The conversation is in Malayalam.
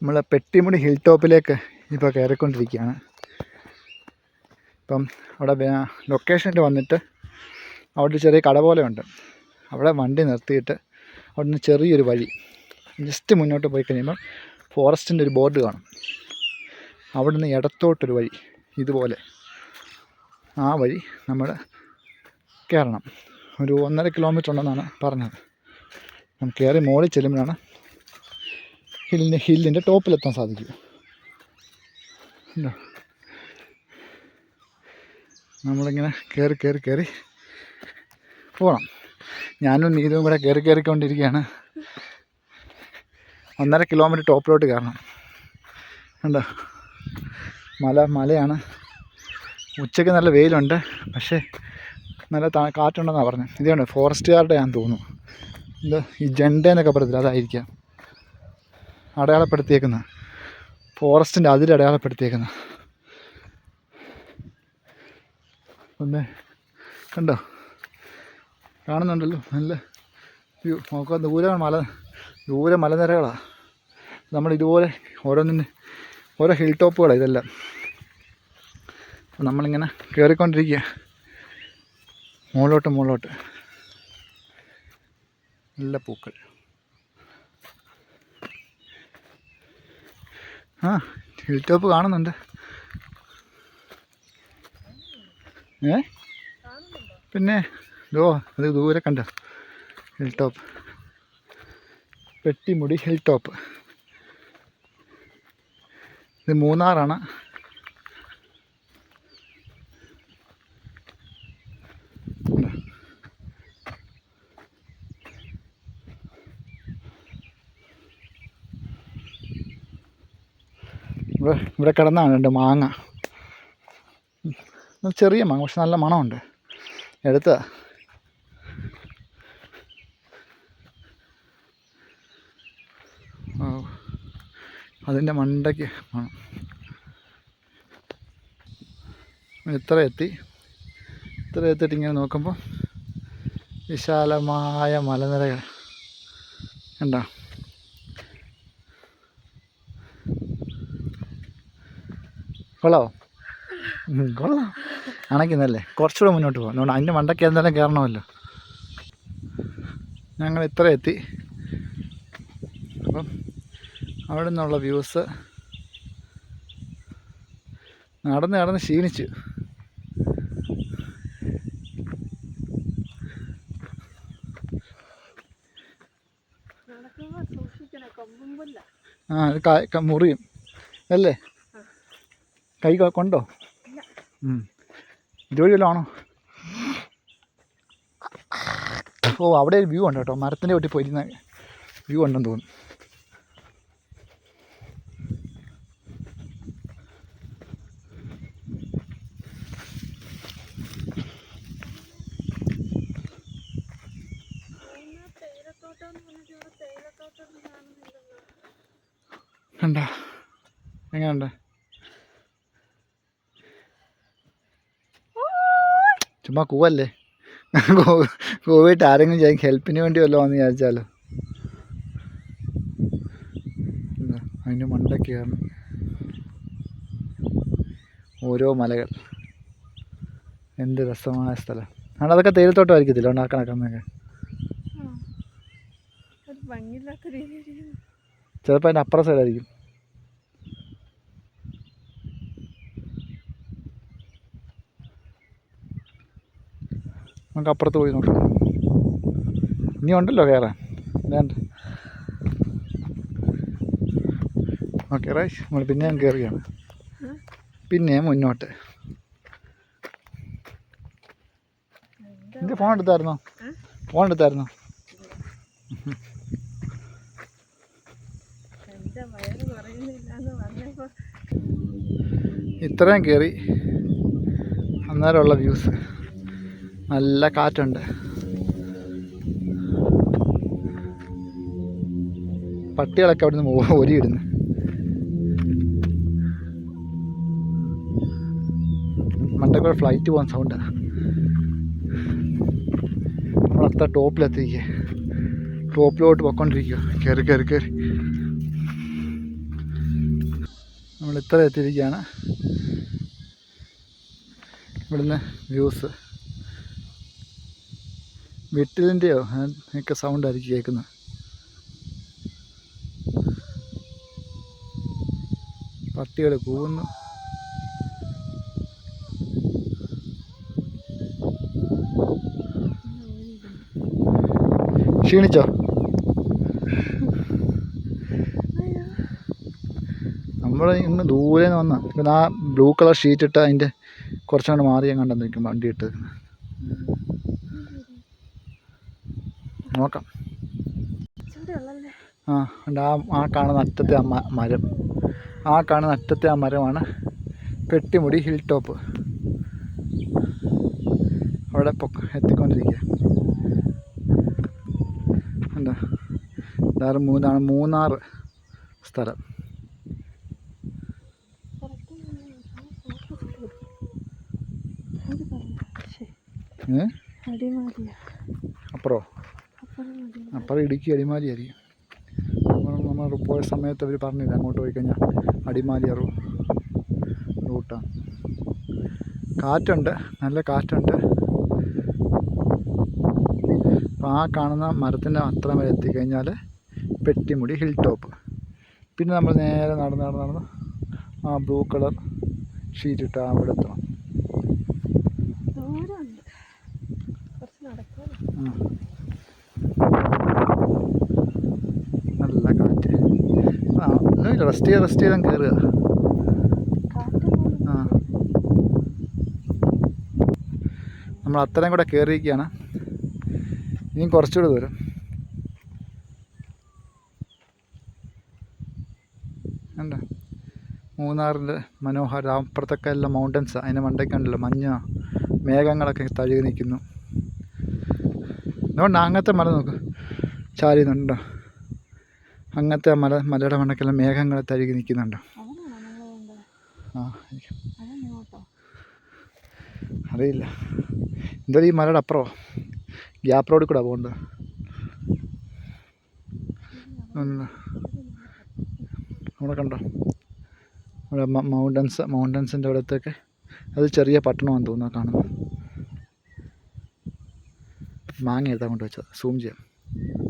നമ്മൾ പെട്ടിമുടി ഹിൽ ടോപ്പിലേക്ക് ഇപ്പോൾ കയറിക്കൊണ്ടിരിക്കുകയാണ്. ഇപ്പം അവിടെ ലൊക്കേഷനിൽ വന്നിട്ട് അവിടെ ചെറിയ കട പോലെ ഉണ്ട് അവിടെ വണ്ടി നിർത്തിയിട്ട് അവിടെ നിന്ന് ചെറിയൊരു വഴി. ജസ്റ്റ് മുന്നോട്ട് പോയി കഴിയുമ്പോൾ ഫോറസ്റ്റിന്റെ ഒരു ബോർഡ് കാണും. അവിടെ നിന്ന് ഇടത്തോട്ടൊരു വഴി ഇതുപോലെ. ആ വഴി നമ്മൾ കയറണം ഒരു ഒന്നര കിലോമീറ്റർ ഉണ്ടെന്നാണ് പറഞ്ഞത്. നമുക്ക് കയറി മോളിൽ ചെല്ലുമ്പോഴാണ് ഹില്ലിന്റെ ഹില്ലിന്റെ ടോപ്പിലെത്താൻ സാധിക്കും. നമ്മളിങ്ങനെ കയറി കയറി കയറി പോകണം ഞാനും നീതും കൂടെ കയറി കയറിക്കൊണ്ടിരിക്കുകയാണ് ഒന്നര കിലോമീറ്റർ ടോപ്പിലോട്ട് കയറണം. കണ്ടോ? മല മലയാണ്. ഉച്ചയ്ക്ക് നല്ല വെയിലുണ്ട്. പക്ഷേ നല്ല ത കാറ്റുണ്ടെന്നാണ് പറഞ്ഞത്. ഇതുകൊണ്ട്? ഞാൻ തോന്നുന്നു. ഇത് ഈ ജണ്ട എന്നൊക്കെ പറയത്തില്ല അതായിരിക്കാം. അടയാളപ്പെടുത്തിയേക്കുന്ന. ഫോറസ്റ്റിന്റെ അതിൽ അടയാളപ്പെടുത്തിയേക്കുന്നത് ഒന്ന് കണ്ടോ? കാണുന്നുണ്ടല്ലോ. നല്ല വ്യൂ. നോക്കാം ദൂരെ മല ദൂരെ മലനിരകളാണ് നമ്മളിതുപോലെ ഓരോന്നിന് ഓരോ ഹിൽ ടോപ്പുകളാണ് ഇതെല്ലാം നമ്മളിങ്ങനെ കയറിക്കൊണ്ടിരിക്കുക മുകളിലോട്ട് മുകളിലോട്ട്. നല്ല പൂക്കൾ. ആ ഹിൽ ടോപ്പ് കാണുന്നുണ്ട്. ഏ? പിന്നെ ദോ അത് ദൂരെ കണ്ട? Hill top Pettimudi hill top ഇത് മൂന്നാറാണ് കണ്ടോ? ഇവിടെ കിടന്നാണ് രണ്ട് മാങ്ങ. ചെറിയ മാങ്ങ പക്ഷെ നല്ല മണമുണ്ട്. എടുത്തതാ. ഓ അതിന്റെ മണ്ടയ്ക്ക് മണം. ഇത്ര എത്തി? ഇത്ര എത്തിയിട്ട് ഇങ്ങനെ നോക്കുമ്പോൾ വിശാലമായ മലനിരകൾ. കണ്ടോ? കൊള്ളാവോ? കൊള്ളാം. അണയ്ക്കുന്നല്ലേ കുറച്ചുകൂടെ മുന്നോട്ട് പോകാം. അതുകൊണ്ട് അതിന്റെ മണ്ടയ്ക്ക് എന്തായാലും കയറണമല്ലോ. ഞങ്ങൾ ഇത്ര എത്തി. അപ്പം അവിടെ നിന്നുള്ള വ്യൂസ് നടന്ന് നടന്ന് ക്ഷീണിച്ചു. ആ ക- മുറിയും. അല്ലേ? കൈ കൊണ്ടോ ജോലി വല്ലതും ആണോ ഓ അവിടെ ഒരു വ്യൂ ഉണ്ട് കേട്ടോ. മരത്തിന്റെ വെട്ടി പോയിരുന്ന വ്യൂ ഉണ്ടെന്ന് തോന്നുന്നു. കണ്ട? എങ്ങനെയുണ്ട്? ചുമ്മാ കൂവല്ലേ കൂവിട്ട് ആരെങ്കിലും ചെയ്യും ഹെൽപ്പിന് വേണ്ടി വല്ലതും വന്ന് വിചാരിച്ചാലോ? അതിന് അതിന്റെ മണ്ടയ്ക്ക് ഓരോ മലകൾ. എന്ത് രസമായ സ്ഥലം. അവിടെ അതൊക്കെ തേയിലത്തോട്ടം ആയിരിക്കത്തില്ല ഉണ്ടാക്കണക്കുന്നൊക്കെ ചിലപ്പോൾ അതിന്റെ അപ്പുറ സൈഡായിരിക്കും നമുക്ക് അപ്പുറത്ത് പോയി നോക്കാം. ഇനി ഉണ്ടല്ലോ കയറാൻ വേണ്ട ഓക്കെ റൈസ്. നമ്മൾ പിന്നെയും കയറുകയാണ് പിന്നെ മുന്നോട്ട്. എന്റെ ഫോൺ എടുത്തായിരുന്നോ? ഫോൺ എടുത്തായിരുന്നോ? ഇത്രയും കയറി അന്നേരമുള്ള വ്യൂസ് നല്ല കാറ്റുണ്ട്. പട്ടികളൊക്കെ അവിടെ നിന്ന് ഒരിയിടുന്നു മണ്ടക്കൂടെ ഫ്ലൈറ്റ് പോകാൻ സൗണ്ടാണ് നമ്മളത്ര ടോപ്പിലെത്തിക്കുക ടോപ്പിലോട്ട് പൊയ്ക്കൊണ്ടിരിക്കുക കയറി കയറി കയറി നമ്മൾ ഇത്ര എത്തിയിരിക്കുകയാണ്. ഇവിടുന്ന് വ്യൂസ് വീട്ടിലിന്റെയോ ഒക്കെ സൗണ്ട് ആയിരിക്കും കേൾക്കുന്നത് പട്ടികൾ കൂവുന്നു. ക്ഷീണിച്ചോ? നമ്മൾ ഇന്ന് ദൂരെ നിന്ന് വന്ന. പിന്നെ ആ ബ്ലൂ കളർ ഷീറ്റ് ഇട്ട അതിന്റെ കുറച്ചുകൂടെ മാറി ഞാൻ കണ്ടെന്ന് വയ്ക്കും വണ്ടി ഇട്ട് നോക്കാം. ആ ഉണ്ട്. ആ ആ കാണുന്ന അറ്റത്തെ ആ മരം. ആ കാണുന്ന അറ്റത്തെ ആ മരമാണ് പെട്ടിമുടി ഹിൽ ടോപ്പ്. അവിടെ പൊക്ക എത്തിക്കൊണ്ടിരിക്കുക. എന്താ ഇതാണ് മൂന്നാണ്. മൂന്നാർ സ്ഥലം. അപ്പുറോ? അപ്പുറം ഇടുക്കി അടിമാലി ആയിരിക്കും. നമ്മൾ പോയ സമയത്ത് അവർ പറഞ്ഞില്ല അങ്ങോട്ട് പോയി കഴിഞ്ഞാൽ അടിമാലി അറു റൂട്ടാണ് കാറ്റുണ്ട് നല്ല കാറ്റുണ്ട്. അപ്പോൾ ആ കാണുന്ന മരത്തിന്റെ അത്ര വരെ എത്തിക്കഴിഞ്ഞാൽ പെട്ടിമുടി ഹിൽ ടോപ്പ്. പിന്നെ നമ്മൾ നേരെ നടന്ന് നടന്ന് നടന്ന് ആ ബ്ലൂ കളർ ഷീറ്റ് ഇട്ട് അവിടെ എത്തണം. ആ. നല്ല കാറ്റ് ആ ഒന്നുമില്ല റെസ്റ്റ് ചെയ്ത് റെസ്റ്റ് ചെയ്താൽ കയറുക ആ. നമ്മൾ അത്രയും കൂടെ കയറിയിരിക്കുകയാണ് ഇനിയും കുറച്ചുകൂടെ ദൂരം. കണ്ട? മൂന്നാറിന്റെ മനോഹര അപ്പുറത്തൊക്കെ എല്ലാം മൗണ്ടൻസ് അതിന്റെ മണ്ടയ്ക്കുണ്ടല്ലോ മഞ്ഞ മേഘങ്ങളൊക്കെ തഴുകി നിൽക്കുന്നു. അതുകൊണ്ട് അങ്ങനത്തെ മല നോക്ക്. ചാരിയുന്നുണ്ടോ അങ്ങനത്തെ മല മലയുടെ മണ്ടയ്ക്കെല്ലാം മേഘങ്ങൾ തഴുകി നിൽക്കുന്നുണ്ടോ. ആ അറിയില്ല. എന്തായാലും ഈ മലയുടെ അപ്പുറമോ ഗ്യാപ്പ് റോഡിൽ കൂടെ പോകണ്ട? അവിടെ കണ്ടോ? അവിടെ മൗണ്ടൻസ് മൗണ്ടൻസിന്റെ അവിടത്തൊക്കെ. അത് ചെറിയ പട്ടണമാണെന്ന് തോന്നുന്നു കാണുന്നത്. മാങ്ങ എടുത്താൽ കൊണ്ട് വെച്ചത്. സൂം ചെയ്യാം.